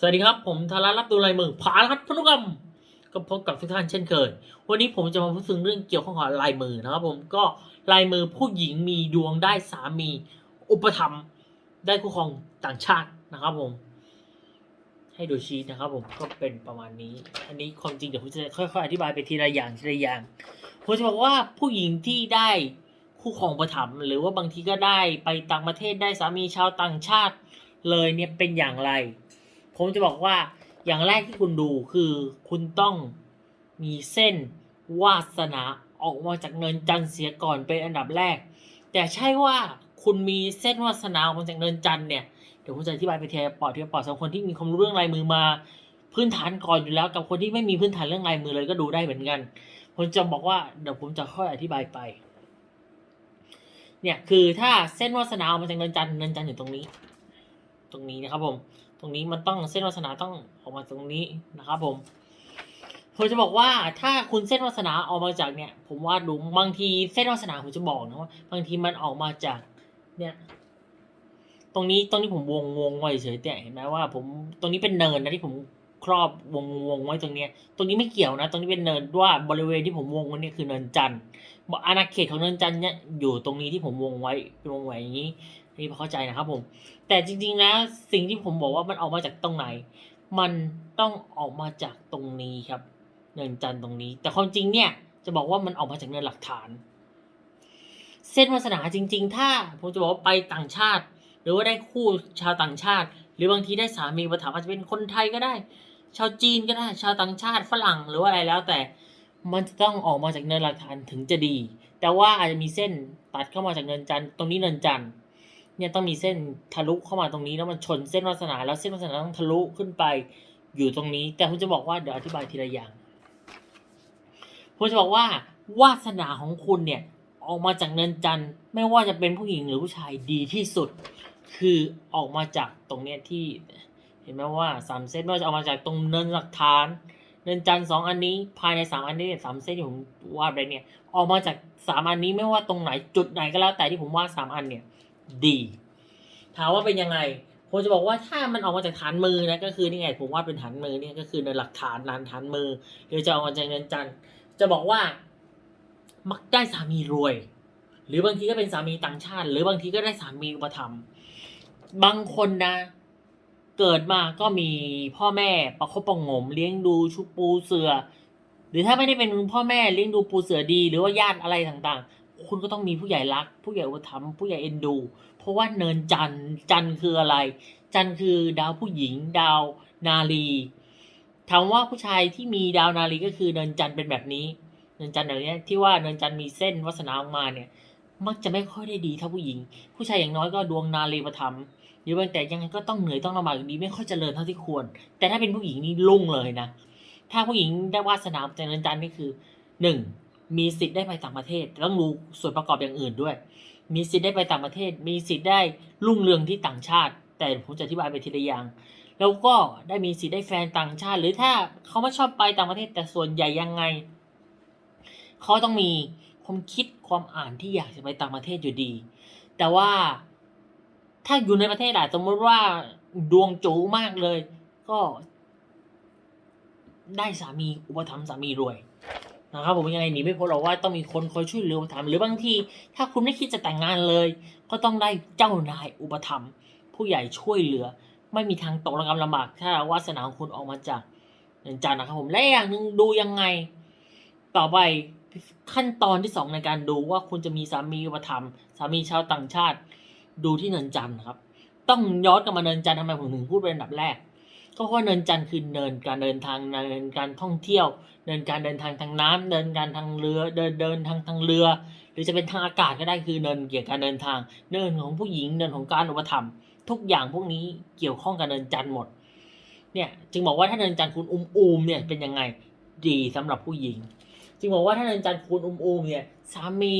สวัสดีครับ ผมธารารับดูลายมือผาลัดพนุกรรมก็พบกับทุกท่านเช่นเคย วันนี้ผมจะมาพูดถึงเรื่องเกี่ยวข้องกับลายมือนะครับผมก็ลายมือผู้หญิงมีดวงได้สามี อุปถัมภ์ได้คู่ครองต่างชาตินะครับผม ให้ดูชีตนะครับผมก็เป็นประมาณนี้ อันนี้ความจริงเดี๋ยวผมจะค่อยๆอธิบายไปทีละอย่างทีละอย่างผมจะบอกว่าผู้หญิงที่ได้คู่ครองอุปถัมภ์หรือว่าบางทีก็ได้ไปต่างประเทศได้สามีชาวต่างชาติ เลยเนี่ยเป็นอย่างไร ผมจะบอกว่าอย่างแรกที่คุณดูคือคุณต้องมีเส้นวาสนาออกมาจากเนินจันทร์เสียก่อนเป็นอันดับแรก แต่ใช่ว่าคุณมีเส้นวาสนาออกมาจากเนินจันทร์เนี่ยเดี๋ยวผมจะอธิบายไปเทีละปอดเทีละปอดสำหรับคนที่มีความรู้เรื่องลายมือมาพื้นฐานก่อนอยู่แล้ว กับคนที่ไม่มีพื้นฐานเรื่องลายมือเลยก็ดูได้เหมือนกัน ผมจะบอกว่าเดี๋ยวผมจะค่อยอธิบายไป เนี่ยคือถ้าเส้นวาสนาออกมาจากเนินจันทร์เนินจันทร์อยู่ตรงนี้ ตรงนี้นะครับผม ตรงนี้มันต้องเส้นวาสนาต้องออกมาตรงนี้นะครับผมผมจะบอกว่าถ้าคุณเส้นวาสนาออกมาจากเนี่ย ผมว่าดูบางทีเส้นวาสนาผมจะบอกนะว่าบางทีมันออกมาจากเนี่ย ตรงนี้ตรงนี้ผมวงวงไว้เฉยแต่เห็นไหมว่า ผมตรงนี้เป็นเนินนะที่ผมครอบวงวงไว้ตรงเนี้ย ตรงนี้ไม่เกี่ยวนะ ตรงนี้เป็นเนินว่าบริเวณที่ผมวงไว้เนี่ยคือเนินจันทร์อาณาเขตของเนินจันทร์เนี่ยอยู่ตรงนี้ที่ผมวงไว้เป็นวงไว้อย่างนี้ นี่พอเข้าใจนะครับผม แต่จริงๆแล้วสิ่งที่ผมบอกว่ามันออกมาจากตรงไหน มันต้องออกมาจากตรงนี้ครับ เนินจันตรงนี้ แต่ความจริงเนี่ยจะบอกว่ามันออกมาจากเนินหลักฐาน เส้นวาสนาจริง ๆ ถ้าผมจะบอกว่าไปต่างชาติ หรือว่าได้คู่ชาวต่างชาติ หรือบางทีได้สามีประถามอาจจะเป็นคนไทยก็ได้ ชาวจีนก็ได้ ชาวต่างชาติฝรั่งหรือว่าอะไรแล้วแต่มันจะต้องออกมาจากเนินหลักฐานถึงจะดี แต่ว่าอาจจะมีเส้นตัดเข้ามาจากเนินจันตรงนี้เนินจันทร์ เนี่ยต้องมีเส้นทะลุเข้ามาตรงนี้แล้วมันชนเส้นวาสนาแล้วเส้นวาสนาต้องทะลุขึ้นไปอยู่ตรงนี้ แต่ผมจะบอกว่าเดี๋ยวอธิบายทีละอย่างผมจะบอกว่าวาสนาของคุณเนี่ยออกมาจากเนินจันทร์ไม่ว่าจะเป็นผู้หญิงหรือผู้ชายดีที่สุด คือออกมาจากตรงเนี้ยที่ เห็นไหมว่าสามเส้นไม่ว่าจะออกมาจากตรงเนินหลักฐาน เนินจันทร์สองอันนี้ภายในสามอันนี้สามเส้นที่ผมวาดไปเนี่ย ออกมาจากสามอันนี้ไม่ว่าตรงไหนจุดไหนก็แล้วแต่ที่ผมวาดสามอันเนี่ย ดีถามว่าเป็นยังไงผมจะบอกว่าถ้ามันออกมาจากฐานมือนะก็คือนี่ไงผมวาดเป็นฐานมือเนี่ยก็คือในหลักฐานนานฐานมือหรือจะออกมาจากเนินจันจะบอกว่า มักได้สามีรวย หรือบางทีก็เป็นสามีต่างชาติ หรือบางทีก็ได้สามีอุปถัมภ์บางคนนะ เกิดมาก็มีพ่อแม่ประคบประงม เลี้ยงดูชุบปูเสือ หรือถ้าไม่ได้เป็นพ่อแม่เลี้ยงดูปูเสือดี หรือว่าญาติอะไรต่างๆ คุณก็ต้องมีผู้ใหญ่รัก ผู้ใหญ่อุปถัมภ์ผู้ใหญ่เอ็นดู เพราะว่าเนินจันจันคืออะไร จันคือดาวผู้หญิง ดาวนาลีถามว่าผู้ชายที่มีดาวนาลีก็คือเนินจันเป็นแบบนี้ เนินจันแบบนี้ที่ว่าเนินจันมีเส้นวาสนาออกมาเนี่ย มักจะไม่ค่อยได้ดีเท่าผู้หญิง ผู้ชายอย่างน้อยก็ดวงนาลีประทับหรือบางแต่ยังไงก็ต้องเหนื่อยต้องลำบากอยู่ดีไม่ค่อยเจริญเท่าที่ควร แต่ถ้าเป็นผู้หญิงนี่ลุ่งเลยนะ ถ้าผู้หญิงได้วาสนาจากเนินจันนี่คือหนึ่ง มีสิทธิ์ได้ไปต่างประเทศต่ต้องรู้ส่วนประกอบอย่างอื่นด้วย มีสิทธิ์ได้ไปต่างประเทศ มีสิทธิ์ได้รุ่งเรืองที่ต่างชาติ แต่ผมจะอธิบายไปทีละอย่าง แล้วก็ได้มีสิทธิ์ได้แฟนต่างชาติ หรือถ้าเขาไม่ชอบไปต่างประเทศแต่ส่วนใหญ่ยังไงเขาต้องมีความคิดความอ่านที่อยากจะไปต่างประเทศอยู่ดี แต่ว่าถ้าอยู่ในประเทศอะสมมติว่าดวงจูมากเลย ก็ได้สามีอุปถัมภ์สามีรวย นะครับผมยังไงหนีไม่พ้นหรอกว่าต้องมีคนคอยช่วยเหลืออุปถัมภ์หรือบางที ถ้าคุณไม่คิดจะแต่งงานเลย ก็ต้องได้เจ้านายอุปถัมภ์ผู้ใหญ่ช่วยเหลือ ไม่มีทางตกระกำลำบากถ้าวาสนาของคุณออกมาจากเนินจันนะครับผมและอย่างหนึ่งดูยังไง ต่อไปขั้นตอนที่สองในการดูว่าคุณจะมีสามีอุปถัมภ์สามีชาวต่างชาติ ดูที่เนินจันทร์ครับ ต้องย้อนกลับมาเนินจันทร์ทำไมผมถึงพูดเป็นอันดับแรก ก็เพราะเนินจันทร์คือเนินการเดินทางเนินการท่องเที่ยวเดินการเดินทางทางน้ำเดินการทางเรือเดินเดินทางทางเรือ หรือจะเป็นทางอากาศก็ได้คือเนินเกี่ยวกับการเดินทาง เนินของผู้หญิงเนินของการอุปถัมภ์ทุกอย่างพวกนี้เกี่ยวข้องกับเนินจันทร์หมดเนี่ยจึงบอกว่าถ้าเนินจันทร์คุณอุ้มอูมเนี่ยเป็นยังไงดีสำหรับผู้หญิง จึงบอกว่าถ้าเนินจันทร์คุณอุ้มอูมเนี่ยสามี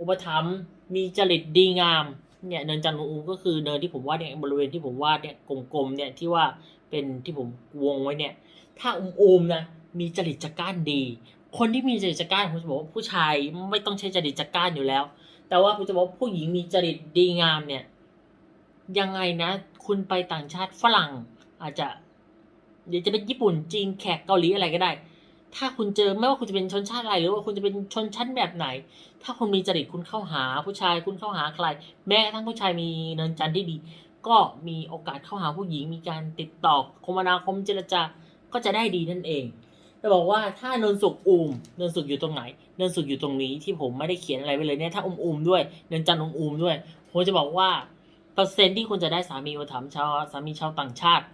อุปถัมภ์มีจริตดีงามเนี่ยเนินจันทร์อุ้มก็คือเนินที่ผมวาดเนี่ยบริเวณที่ผมวาดเนี่ยกลมๆเนี่ยที่ว่า เป็นที่ผมวงไว้เนี่ย ถ้าอุ้มอมนะมีจริตจักร้านดี คนที่มีจริตจักร้านผมจะบอกว่าผู้ชายไม่ต้องใช้จริตจักร้านอยู่แล้ว แต่ว่าผมจะบอกว่าผู้หญิงมีจริตดีงามเนี่ยยังไงนะ คุณไปต่างชาติฝรั่ง อาจจะเดี๋ยวจะเป็นญี่ปุ่นจีนแขกเกาหลีอะไรก็ได้ ถ้าคุณเจอไม่ว่าคุณจะเป็นชนชาติอะไร หรือว่าคุณจะเป็นชนชั้นแบบไหน ถ้าคุณมีจริตคุณเข้าหาผู้ชายคุณเข้าหาใคร แม้กระทั่งผู้ชายมีเนินจันทร์ที่ดี ก็มีโอกาสเข้าหาผู้หญิง มีการติดต่อคมนาคมเจรจาก็จะได้ดีนั่นเองจะบอกว่าถ้าเนินสุกอูมเนินสุกอยู่ตรงไหนเนินสุกอยู่ตรงนี้ที่ผมไม่ได้เขียนอะไรไว้เลยเนี่ยถ้าอุมอุมด้วยเนินจันทร์อุมอุมด้วยผมจะบอกว่าเปอร์เซ็นต์ที่คุณจะได้สามีอุปถัมภ์ชาวสามีชาวต่างชาติ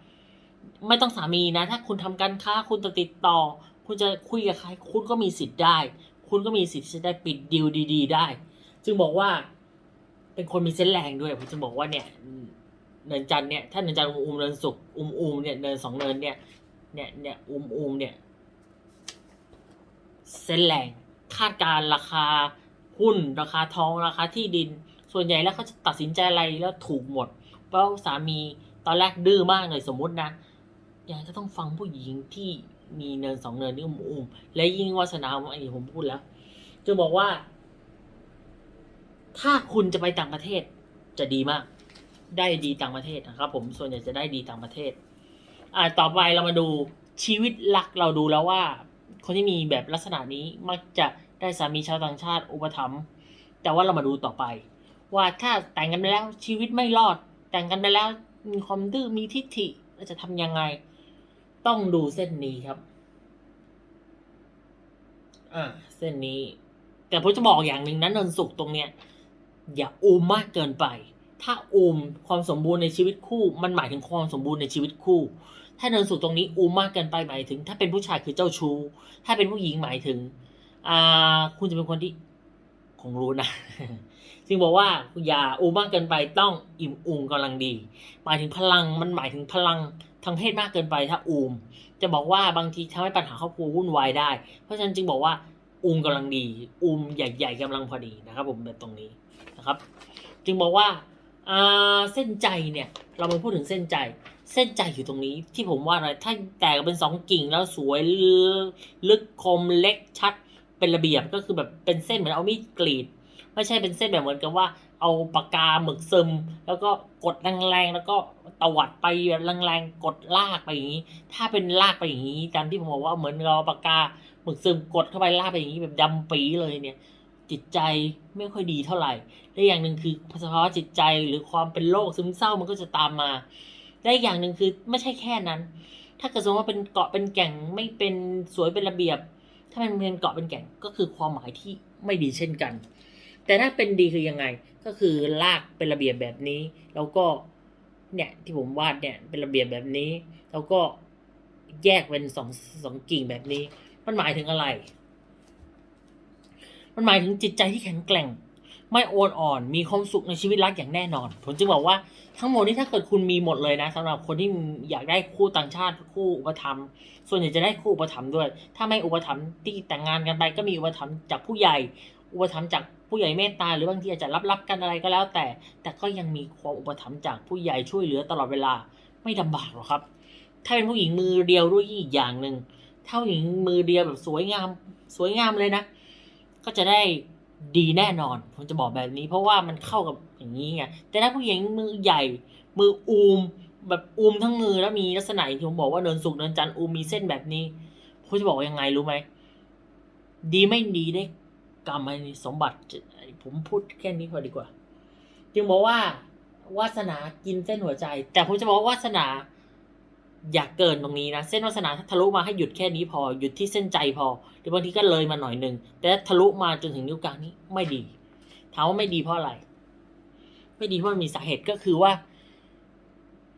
ไม่ต้องสามีนะ ถ้าคุณทำการค้าคุณจะติดต่อ คุณจะคุยกับใครคุณก็มีสิทธิ์ได้ คุณก็มีสิทธิ์จะได้ปิดดีลดี ๆ ได้ จึงบอกว่าเป็นคนมีเส้นแรงด้วยผมจะบอกว่าเนี่ย เนินจันเนี่ยถ้าเนินจันอุมๆเนินสุกอุมอุมๆเนี่ยเนินสองเนินเนี่ยเนี่ยเนี่ยอุมอุมๆเนี่ยเส้นแรงคาดการ์ราคาหุ้นราคาทองราคาที่ดิน ส่วนใหญ่แล้วเขาจะตัดสินใจอะไรแล้วถูกหมด เพราะสามีตอนแรกดื้อมากเลยสมมุตินะยังก็ต้องฟังผู้หญิงที่มีเนินสองเนินนี่อุ้มอุ้มๆและยิ่งวาสนาอันนี้ผมพูดแล้วจะบอกว่า ถ้าคุณจะไปต่างประเทศจะดีมาก ได้ดีต่างประเทศนะครับ ผมส่วนใหญ่จะได้ดีต่างประเทศ อ่าต่อไปเรามาดูชีวิตรักเราดูแล้วว่า คนที่มีแบบลักษณะนี้มักจะได้สามีชาวต่างชาติอุปถัมภ์แต่ว่าเรามาดูต่อไป ว่าถ้าแต่งกันไปแล้วชีวิตไม่รอด แต่งกันไปแล้วมีความดื้อมีทิฐิเราจะทำยังไง ต้องดูเส้นนี้ครับ อ่า เส้นนี้ แต่ผมจะบอกอย่างหนึ่งนะเนินสุกตรงเนี้ย อย่าอูมมากเกินไป ถ้าอูมความสมบูรณ์ในชีวิตคู่ มันหมายถึงความสมบูรณ์ในชีวิตคู่ ถ้าเนินสุกตรงนี้อูมมากเกินไปหมายถึง ถ้าเป็นผู้ชายคือเจ้าชู้ ถ้าเป็นผู้หญิงหมายถึงอ่าคุณจะเป็นคนที่คงรู้นะซึ่งบอกว่าอย่าอูมมากเกินไปต้องอิ่มอูมกำลังดี หมายถึงพลังมันหมายถึงพลังทางเพศมากเกินไปถ้าอูม จะบอกว่าบางทีทำให้ปัญหาครอบครัววุ่นวายได้ เพราะฉะนั้นจึงบอกว่าอูมกำลังดีอูมใหญ่ๆกำลังพอดีนะครับ ผมแบบตรงนี้นะครับ จึงบอกว่า เส้นใจเนี่ย เรามาพูดถึงเส้นใจ เส้นใจอยู่ตรงนี้ที่ผมว่าอะไรถ้าแตกเป็นสองกิ่งแล้วสวยลึกคมเล็กชัดเป็นระเบียบก็คือแบบเป็นเส้นเหมือนเอามีดกรีด ไม่ใช่เป็นเส้นแบบเหมือนกับว่า เอาปากกาหมึกซึม แล้วก็กดแรงๆแล้วก็ตวัดไปแบบแรงๆกดลากไปอย่างนี้ ถ้าเป็นลากไปอย่างนี้ตามที่ผมบอกว่าเหมือนเราปากกาหมึกซึมกดเข้าไปลากไปอย่างนี้แบบดำปีเลยเนี่ย จิตใจไม่ค่อยดีเท่าไหร่และอย่างหนึ่งคือสภาวะจิตใจหรือความเป็นโรคซึมเศร้ามันก็จะตามมาและอย่างหนึ่งคือไม่ใช่แค่นั้น ถ้าเกิดสมมติว่าเป็นเกาะเป็นแก่งไม่เป็นสวยเป็นระเบียบ ถ้ามันเป็นเกาะเป็นแก่งก็คือความหมายที่ไม่ดีเช่นกัน แต่ถ้าเป็นดีคือยังไงก็คือลากเป็นระเบียบแบบนี้ แล้วก็เนี่ยที่ผมวาดเนี่ยเป็นระเบียบแบบนี้ แล้วก็แยกเป็นสองสองกิ่งแบบนี้ มันหมายถึงอะไร มันหมายถึงจิตใจที่แข็งแกร่ง ไม่โอนอ่อน มีความสุขในชีวิตรักอย่างแน่นอน ผมจึงบอกว่าทั้งหมดนี้ถ้าเกิดคุณมีหมดเลยนะสำหรับคนที่อยากได้คู่ต่างชาติคู่อุปถัมภ์ส่วนใหญ่จะได้คู่อุปถัมภ์ด้วย ถ้าไม่อุปถัมภ์ที่แต่งงานกันไปก็มีอุปถัมภ์จากผู้ใหญ่ อุปถัมภ์จากผู้ใหญ่เมตตาหรือบางทีอาจจะรับๆกันอะไรก็แล้วแต่ แต่ก็ยังมีความอุปถัมภ์จากผู้ใหญ่ช่วยเหลือตลอดเวลาไม่ลำบากหรอกครับ ถ้าเป็นผู้หญิงมือเดียวด้วยอีกอย่างหนึ่งถ้าผู้หญิงมือเดียวแบบสวยงาม สวยงามเลยนะ ก็จะได้ดีแน่นอน ผมจะบอกแบบนี้ เพราะว่ามันเข้ากับอย่างนี้ไงแต่ถ้าผู้หญิงมือใหญ่ มืออูม แบบอูมทั้งมือแล้วมีลักษณะอย่างที่ผมบอกว่าเนินสุกเนินจันทร์อูมมีเส้นแบบนี้ผมจะบอกยังไงรู้ไหมดีไม่ดีได้กรรมนสมบัติผมพูดแค่นี้พอดีกว่า จึงบอกว่าวาสนากินเส้นหัวใจ แต่ผมจะบอกวาสนา อย่าเกินตรงนี้นะ เส้นวาสนาถ้าทะลุมาให้หยุดแค่นี้พอหยุดที่เส้นใจพอ หรือบางทีก็เลยมาหน่อยหนึ่งแต่ทะลุมาจนถึงนิ้วกลางนี้ไม่ดีถามว่าไม่ดีเพราะอะไร ไม่ดีเพราะมีสาเหตุก็คือว่า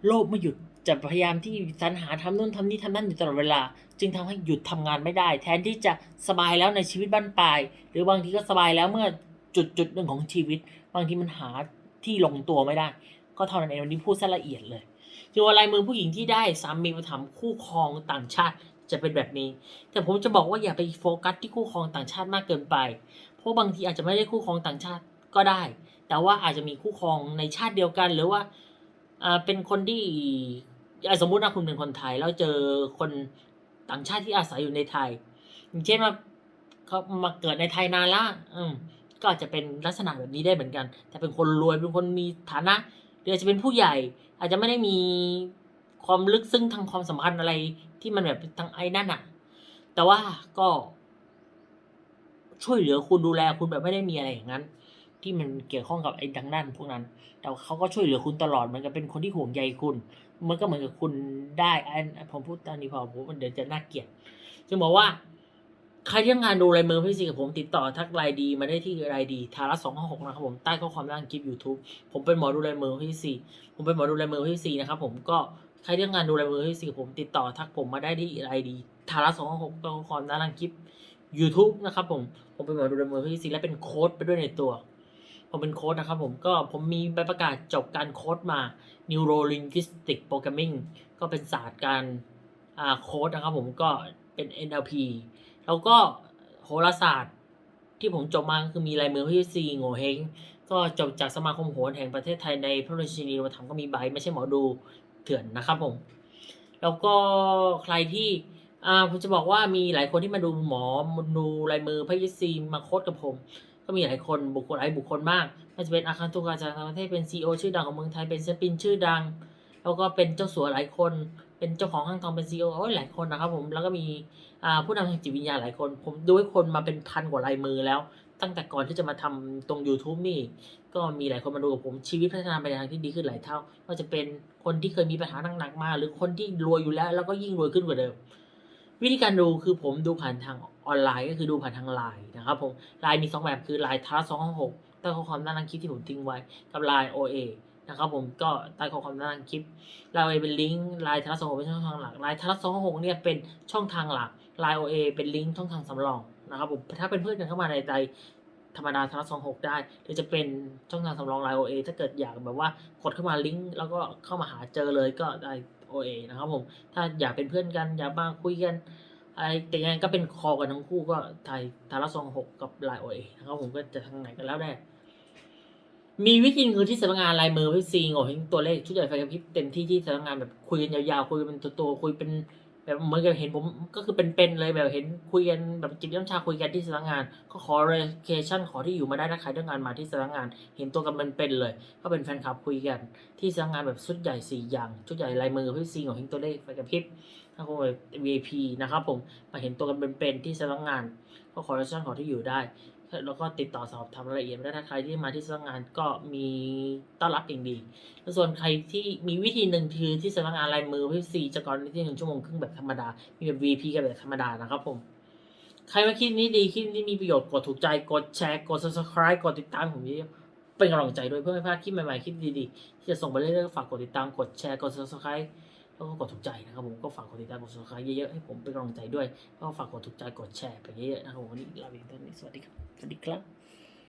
โลภไม่หยุดจะพยายามที่สรรหาทำนู่นทำนี่ทำนั่นอยู่ตลอดเวลา จึงทำให้หยุดทำงานไม่ได้ แทนที่จะสบายแล้วในชีวิตบ้านปลาย หรือบางทีก็สบายแล้วเมื่อจุดจุดหนึ่งของชีวิต บางทีมันหาที่ลงตัวไม่ได้ ก็เท่านั้นเองวันนี้พูดซะละเอียดเลยคือว่าลายมือผู้หญิงที่ได้สามีมาทำคู่ครองต่างชาติจะเป็นแบบนี้ แต่ผมจะบอกว่าอย่าไปโฟกัสที่คู่ครองต่างชาติมากเกินไป เพราะบางทีอาจจะไม่ได้คู่ครองต่างชาติก็ได้ แต่ว่าอาจจะมีคู่ครองในชาติเดียวกันหรือว่าเป็นคนที่สมมุตินะคุณเป็นคนไทย แล้วเจอคนต่างชาติที่อาศัยอยู่ในไทยอย่างเช่นว่าเขามาเกิดในไทยนานละอืมก็อาจจะเป็นลักษณะแบบนี้ได้เหมือนกัน แต่เป็นคนรวยเป็นคนมีฐานะ รืออาจจะเป็นผู้ใหญ่ อาจจะไม่ได้มีความลึกซึ้งทางความสัมพันธ์อะไรที่มันแบบทางไอ้นั่นอะแต่ว่าก็ ช่วยเหลือคุณดูแลคุณแบบไม่ได้มีอะไรอย่างนั้น ที่มันเกี่ยวข้องกับไอ้ดังด้านพวกนั้น แต่เขาก็ช่วยเหลือคุณตลอดเหมือนกับเป็นคนที่ห่วงใยคุณมันก็เหมือนกับคุณได้อันผมพูดตอนนี้พอผมเดี๋ยวจะน่าเกลียดจึงบอกว่า ใครที่ทำงานดูลายมือพี่ซีกับผมติดต่อทักไลน์ดีมาได้ที่ไลน์ดีทาระสองห้าหกนะครับผมใต้ข้อความล่างคลิป YouTube ผมเป็นหมอดูลายมือพี่ซีผมเป็นหมอดูลายมือพี่ซีนะครับผมก็ใครที่ทำงานดูลายมือพี่ซีกับผมติดต่อทักผมมาได้ที่ไลน์ดีทาระสองห้าหกใต้ข้อความล่างคลิป YouTube นะครับผมผมเป็นหมอดูลายมือพี่ซีและเป็นโค้ดไปด้วยในตัว ผมเป็นโค้ดนะครับผมก็ผมมีใบประกาศจบการโค้ดมา Neuro Linguistic Programming ก็เป็นศาสตร์การอ่าโค้ดนะครับผมก็เป็น NLP แล้วก็โหราศาสตร์ที่ผมจบมาคือมีลายมือพี่ซีโง่เฮงก็จบจากสมาคมโหรแห่งประเทศไทยในพระราชินีวัฒนธรรมก็มีใบไม่ใช่หมอดูเถื่อนนะครับผม แล้วก็ใครที่อ่าผมจะบอกว่ามีหลายคนที่มาดูหมอมาดูลายมือพี่ซีมาโค้ดกับผม ก็มีหลายคนบุคคลหลายบุคคลมากไม่ว่าจะเป็นอาคารตุกาจากต่างประเทศเป็นซีอชื่อดังของเมืองไทยเป็นศิลปินชื่อดัง แล้วก็เป็นเจ้าสัวหลายคน เป็นเจ้าของห้างทองเป็นซีอโอ้ยหลายคนนะครับผมแล้วก็มีผู้นำทางจิตวิญญาณหลายคน ผมดูให้คนมาเป็นพันกว่าลายมือแล้ว ตั้งแต่ก่อนที่จะมาทำตรง YouTube นี่ ก็มีหลายคนมาดูกับผมชีวิตพัฒนาไปในทางที่ดีขึ้นหลายเท่าก็จะเป็นคนที่เคยมีปัญหาหนักๆมา หรือคนที่รวยอยู่แล้ว แล้วก็ยิ่งรวยขึ้นกว่าเดิม วิธีการดูคือผมดูผ่านทางออนไลน์ก็คือดูผ่านทางไลน์นะครับผมไลน์มีสองแบบคือไลน์ทาร์สองห้องหกใต้ข้อความด้านล่างคลิปที่ผมทิ้งไว้กับไลน์ OA นะครับผมก็ใต้ข้อความด้านล่างคลิปไลน์เป็นลิงก์ไลน์ทารสองหกเป็นช่องทางหลักไลน์ทารสองหกเนี่ยเป็นช่องทางหลักไลน์ OA เป็นลิงก์ช่องทางสำรองนะครับผมถ้าเป็นเพื่อนกันเข้ามาในไลน์ธรรมดาทารสองหกได้หรือจะเป็นช่องทางสำรองไลน์ OA ถ้าเกิดอยากแบบว่ากดเข้ามาลิงก์แล้วก็เข้ามาหาเจอเลยก็ได้ OA นะครับผมถ้าอยากเป็นเพื่อนกันอยากมาคุยกันอะไรแต่ยังไงก็เป็นคอกันทั้งคู่ก็ไทยทาราซองหกกับลายโอเอนะครับผมก็จะทางไหนกันแล้วได้ มีวิธีหนึงคือที่สำนักงานลายมือพี่ซีโง่เฮงตัวเลขชุดใหญ่ไฟกระพริบเต็มที่ที่สำนักงานแบบคุยกันยาวๆคุยกันเป็นตัวๆคุยเป็นแบบเหมือนกับเห็นผมก็คือเป็นๆเลยแบบเห็นคุยกันแบบจิบน้ำชาคุยกันที่สำนักงาน ก็ขอเรเคชั่นขอที่อยู่มาได้ถ้าใครต้องงานมาที่สำนักงาน เห็นตัวกันเป็นๆเลย ก็เป็นแฟนคลับคุยกันที่สำนักงานแบบชุดใหญ่สี่อย่างชุดใหญ่ลายมือพี่ซีโง่เฮงตัวเลขไฟกระพริบถ้าคุณเป็น VIP นะครับผมมาเห็นตัวกันเป็นๆที่สำนักงาน ก็ขอเรับช่างขอที่อยู่ได้ แล้วก็ติดต่อสอบถามรายละเอียดได้ถ้าใครที่มาที่สำนักงานก็มีต้อนรับอย่างดีแล้วส่วนใครที่มีวิธีหนึ่งคือที่สำนักงานลายมือพี่ซีจะก่อนที่หนึ่งชั่วโมงครึ่งแบบธรรมดา มีแบบ VP กับแบบธรรมดานะครับผม ใครว่าคลิปนี้ดีคลิปนี้มีประโยชน์กดถูกใจกดแชร์กด subscribe กดติดตามผมเยอะเป็นกำลังใจด้วยเพื่อไม่พลาดคลิปใหม่ๆคลิปดีๆที่จะส่งไปเรื่อยๆฝากกดติดตามกดแชร์กด subscribe แล้วก็กดถูกใจนะครับผมก็ฝากกดติดตามกดซับสไครต์เยอะๆให้ผมเป็นกำลังใจด้วยก็ฝากกดถูกใจกดแชร์ไปเยอะๆนะครับผมวันนี้ลาไปเพียงเท่านสวัสดีครับสวัสดีครับ